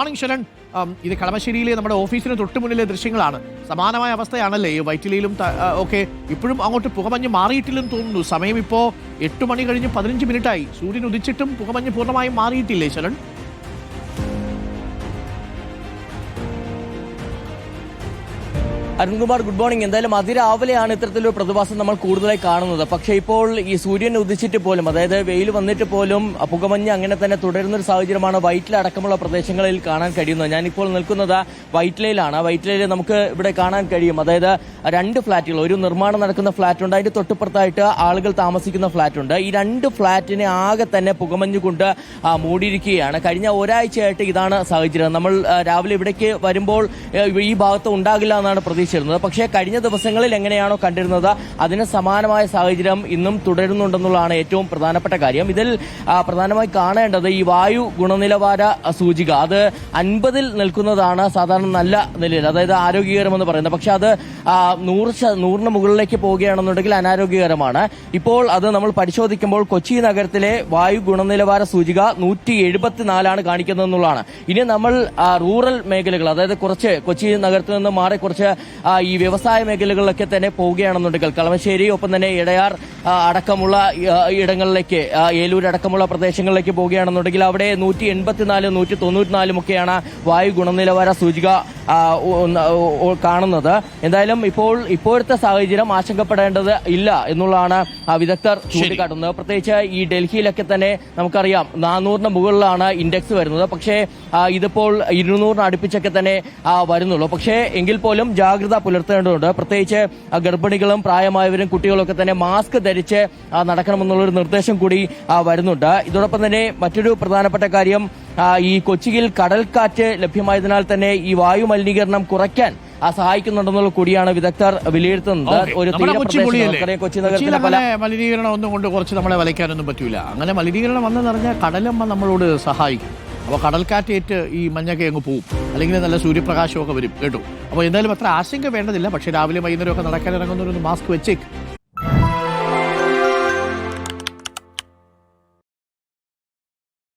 Morning Sharan ഉം, ഇത് കളമശ്ശേരിയിലെ നമ്മുടെ ഓഫീസിന് തൊട്ട് മുന്നിലെ ദൃശ്യങ്ങളാണ്. സമാനമായ അവസ്ഥയാണല്ലേ? ഈ വൈറ്റിലയിലും ഒക്കെ ഇപ്പോഴും അങ്ങോട്ട് പുകമഞ്ഞ് മാറിയിട്ടില്ലെന്ന് തോന്നുന്നു. സമയം ഇപ്പോൾ എട്ട് മണി കഴിഞ്ഞ് പതിനഞ്ച് മിനിറ്റായി. സൂര്യൻ ഉദിച്ചിട്ടും പുകമഞ്ഞ് പൂർണമായും മാറിയിട്ടില്ലേ ശരൺ അരുൺകുമാർ ഗുഡ് മോർണിംഗ് എന്തായാലും അതിരാവിലെയാണ് ഇത്തരത്തിലൊരു പ്രതിഭാസം നമ്മൾ കൂടുതലായി കാണുന്നത്. പക്ഷേ ഇപ്പോൾ ഈ സൂര്യൻ ഉദിച്ചിട്ട് പോലും അതായത് വെയിൽ വന്നിട്ട് പോലും പുകമഞ്ഞ് അങ്ങനെ തന്നെ തുടരുന്ന ഒരു സാഹചര്യമാണ് വൈറ്റില അടക്കമുള്ള പ്രദേശങ്ങളിൽ കാണാൻ കഴിയുന്നത്. ഞാനിപ്പോൾ നിൽക്കുന്നത് വൈറ്റിലയിലാണ്. വൈറ്റിലയിൽ നമുക്ക് ഇവിടെ കാണാൻ കഴിയും. അതായത് രണ്ട് ഫ്ളാറ്റുകൾ ഒരു നിർമ്മാണം നടക്കുന്ന ഫ്ളാറ്റ് ഉണ്ട് അതിന്റെ തൊട്ടുപുറത്തായിട്ട് ആളുകൾ താമസിക്കുന്ന ഫ്ളാറ്റ് ഉണ്ട് ഈ രണ്ട് ഫ്ളാറ്റിനെ ആകെ തന്നെ പുകമഞ്ഞ് കൊണ്ട് മൂടിയിരിക്കുകയാണ്. കഴിഞ്ഞ ഒരാഴ്ചയായിട്ട് ഇതാണ് സാഹചര്യം. നമ്മൾ രാവിലെ ഇവിടേക്ക് വരുമ്പോൾ ഈ ഭാഗത്ത് ഉണ്ടാകില്ല എന്നാണ് പ്രതീക്ഷിച്ചിരുന്നത് പക്ഷേ കഴിഞ്ഞ ദിവസങ്ങളിൽ എങ്ങനെയാണോ കണ്ടിരുന്നത് അതിന് സമാനമായ സാഹചര്യം ഇന്നും തുടരുന്നുണ്ടെന്നുള്ളതാണ് ഏറ്റവും പ്രധാനപ്പെട്ട കാര്യം. ഇതിൽ പ്രധാനമായി കാണേണ്ടത് ഈ വായു ഗുണനിലവാര സൂചിക. അത് അൻപതിൽ നിൽക്കുന്നതാണ് സാധാരണ നല്ല നിലയിൽ അതായത് ആരോഗ്യകരമെന്ന് പറയുന്നത്. പക്ഷെ അത് നൂറ് നൂറിന് മുകളിലേക്ക് പോവുകയാണെന്നുണ്ടെങ്കിൽ അനാരോഗ്യകരമാണ്. ഇപ്പോൾ അത് നമ്മൾ പരിശോധിക്കുമ്പോൾ കൊച്ചി നഗരത്തിലെ വായു ഗുണനിലവാര സൂചിക നൂറ്റി എഴുപത്തിനാലാണ് കാണിക്കുന്നത് എന്നുള്ളതാണ് ഇനി നമ്മൾ റൂറൽ മേഖലകൾ അതായത് കുറച്ച് കൊച്ചി നഗരത്തിൽ നിന്ന് മാറി കുറച്ച് ഈ വ്യവസായ മേഖലകളിലൊക്കെ തന്നെ പോവുകയാണെന്നുണ്ടെങ്കിൽ കളമശ്ശേരി ഒപ്പം തന്നെ ഇടയാർ അടക്കമുള്ള ഇടങ്ങളിലേക്ക് ഏലൂർ അടക്കമുള്ള പ്രദേശങ്ങളിലേക്ക് പോവുകയാണെന്നുണ്ടെങ്കിൽ അവിടെ നൂറ്റി എൺപത്തിനാല് നൂറ്റി തൊണ്ണൂറ്റിനാലും ഒക്കെയാണ് വായു ഗുണനിലവാര സൂചിക കാണുന്നത്. എന്തായാലും ഇപ്പോൾ ഇപ്പോഴത്തെ സാഹചര്യം ആശങ്കപ്പെടേണ്ടത് ഇല്ല എന്നുള്ളതാണ് വിദഗ്ധർ ചൂണ്ടിക്കാട്ടുന്നത്. പ്രത്യേകിച്ച് ഈ ഡൽഹിയിലൊക്കെ തന്നെ നമുക്കറിയാം നാനൂറിന് മുകളിലാണ് ഇൻഡെക്സ് വരുന്നത്. പക്ഷേ ഇതിപ്പോൾ ഇരുന്നൂറിന് അടുപ്പിച്ചൊക്കെ തന്നെ വരുന്നുള്ളൂ. പക്ഷേ എങ്കിൽ പോലും ജാഗ്രത പുലർത്തേണ്ടതുണ്ട്. പ്രത്യേകിച്ച് ഗർഭിണികളും പ്രായമായവരും കുട്ടികളൊക്കെ തന്നെ മാസ്ക് ധരിച്ച് നടക്കണമെന്നുള്ളൊരു നിർദ്ദേശം കൂടി വരുന്നുണ്ട്. ഇതോടൊപ്പം തന്നെ മറ്റൊരു പ്രധാനപ്പെട്ട കാര്യം ഈ കൊച്ചിയിൽ കടൽക്കാറ്റ് ലഭ്യമായതിനാൽ തന്നെ ഈ വായു മലിനീകരണം കുറയ്ക്കാൻ സഹായിക്കുന്നുണ്ടെന്നുള്ള കൂടിയാണ് വിദഗ്ധർ വിലയിരുത്തുന്നത്. ഒരു കൊച്ചി നഗരത്തിലെ പല മലിനീകരണം ഒന്നും കൊണ്ട് കുറച്ച് നമ്മളെ വലയ്ക്കാനൊന്നും പറ്റൂല. അങ്ങനെ മലിനീകരണം വന്നെന്നറിഞ്ഞാൽ കടലമ്മ നമ്മളോട് സഹായിക്കും. അപ്പോൾ കടൽക്കാറ്റേറ്റ് ഈ മഞ്ഞൊക്കെ അങ്ങ് പോവും. അല്ലെങ്കിൽ നല്ല സൂര്യപ്രകാശമൊക്കെ വരും. കേട്ടോ? അപ്പോൾ എന്തായാലും അത്ര ആശങ്ക വേണ്ടതില്ല. പക്ഷേ രാവിലെ വൈകുന്നേരം ഒക്കെ നടക്കാൻ ഇറങ്ങുന്നവരൊന്ന് മാസ്ക് വെച്ചേക്ക്.